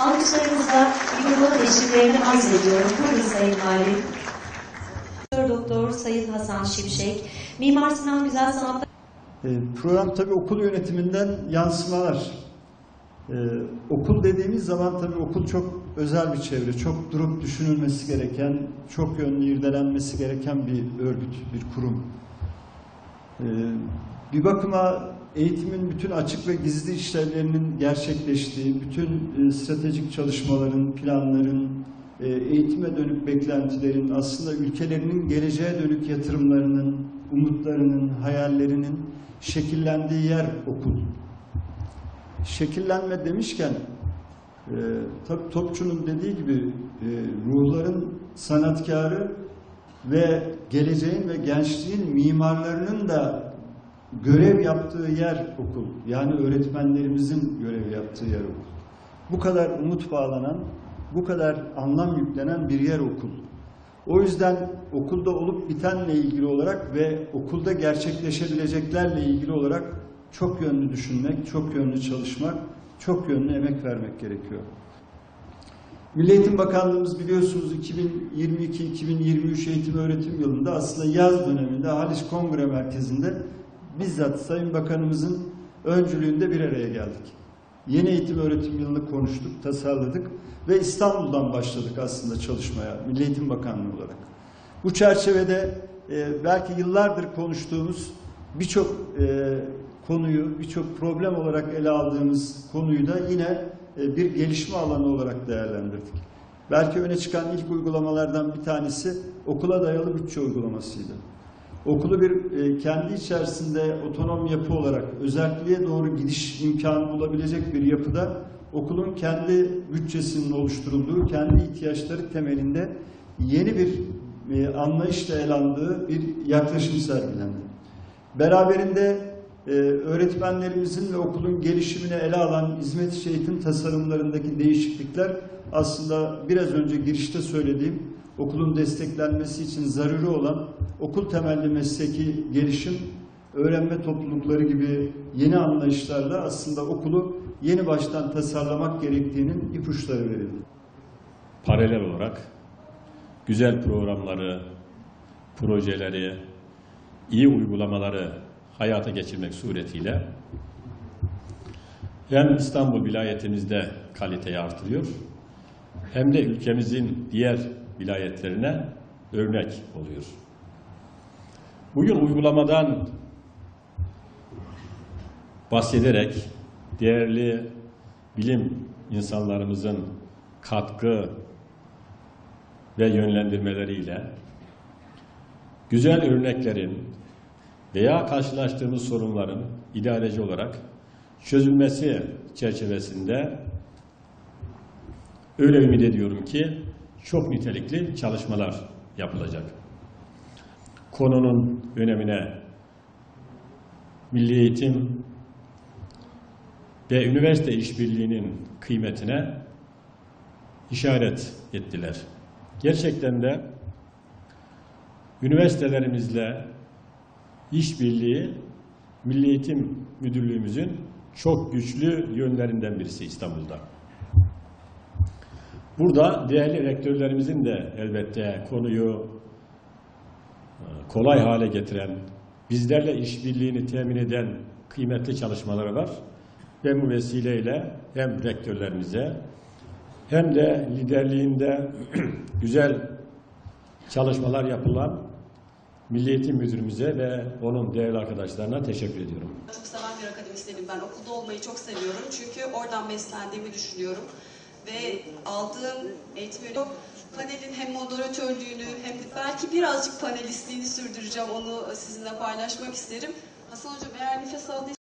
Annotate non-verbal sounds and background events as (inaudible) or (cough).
Alkışlarınızla mikrofonun eşliklerini arz ediyorum. Buyurun Sayın Valim. Doktor Sayın Hasan Şimşek, Mimar Sinan Güzel Sanatlar E, Program tabii okul yönetiminden yansımalar. E, okul dediğimiz zaman tabii okul çok özel bir çevre, çok durup düşünülmesi gereken, çok yönlü irdelenmesi gereken bir örgüt, bir kurum. E, bir bakıma eğitimin bütün açık ve gizli işlevlerinin gerçekleştiği, bütün e, stratejik çalışmaların, planların, e, eğitime dönük beklentilerin, aslında ülkelerinin geleceğe dönük yatırımlarının, umutlarının, hayallerinin şekillendiği yer okul. Şekillenme demişken, e, tabii Topçu'nun dediği gibi ruhların sanatkarı ve geleceğin ve gençliğin mimarlarının da görev yaptığı yer okul. Yani öğretmenlerimizin görev yaptığı yer okul. Bu kadar umut bağlanan, bu kadar anlam yüklenen bir yer okul. O yüzden okulda olup bitenle ilgili olarak ve okulda gerçekleşebileceklerle ilgili olarak çok yönlü düşünmek, çok yönlü çalışmak, çok yönlü emek vermek gerekiyor. Milli Eğitim Bakanlığımız biliyorsunuz 2022-2023 eğitim öğretim yılında aslında yaz döneminde Haliç Kongre Merkezi'nde bizzat Sayın Bakanımızın öncülüğünde bir araya geldik. Yeni eğitim öğretim yılını konuştuk, tasarladık ve İstanbul'dan başladık aslında çalışmaya Milli Eğitim Bakanlığı olarak. Bu çerçevede e, belki yıllardır konuştuğumuz birçok e, konuyu, birçok problem olarak ele aldığımız konuyu da yine e, bir gelişme alanı olarak değerlendirdik. Belki öne çıkan ilk uygulamalardan bir tanesi okula dayalı bütçe uygulamasıydı. Okulu bir e, kendi içerisinde otonom yapı olarak özelliğe doğru gidiş imkanı bulabilecek bir yapıda okulun kendi bütçesinin oluşturulduğu, kendi ihtiyaçları temelinde yeni bir e, anlayışla ele alındığı bir yaklaşım sergilendi. Beraberinde e, öğretmenlerimizin ve okulun gelişimini ele alan hizmet içi eğitim tasarımlarındaki değişiklikler aslında biraz önce girişte söylediğim okulun desteklenmesi için zaruri olan okul temelli mesleki gelişim, öğrenme toplulukları gibi yeni anlayışlarla aslında okulu yeni baştan tasarlamak gerektiğinin ipuçları verildi. paralel olarak güzel programları, projeleri, iyi uygulamaları hayata geçirmek suretiyle hem İstanbul vilayetimizde kaliteyi artırıyor hem de ülkemizin diğer vilayetlerine örnek oluyor. Bugün uygulamadan bahsederek değerli bilim insanlarımızın katkı ve yönlendirmeleriyle güzel örneklerin veya karşılaştığımız sorunların idareci olarak çözülmesi çerçevesinde öyle ümit ediyorum ki çok nitelikli çalışmalar yapılacak. Konunun önemine milli eğitim ve üniversite işbirliğinin kıymetine işaret ettiler. Gerçekten de üniversitelerimizle işbirliği Milli Eğitim Müdürlüğümüzün çok güçlü yönlerinden birisi İstanbul'da. Burada değerli rektörlerimizin de elbette konuyu e, kolay hale getiren, bizlerle işbirliğini temin eden kıymetli çalışmaları var. Ben bu vesileyle hem rektörlerimize hem de liderliğinde (clears throat) güzel çalışmalar yapılan Milli Eğitim Müdürümüze ve onun değerli arkadaşlarına teşekkür ediyorum. Çok seven bir akademisyenim ben. Okulda olmayı çok seviyorum. Çünkü oradan beslendiğimi düşünüyorum. Ve aldığım eğitim yönü panelin hem moderatörlüğünü hem de belki birazcık panelistliğini sürdüreceğim. Onu sizinle paylaşmak isterim. Hasan Hocam eğer nefes aldıysanız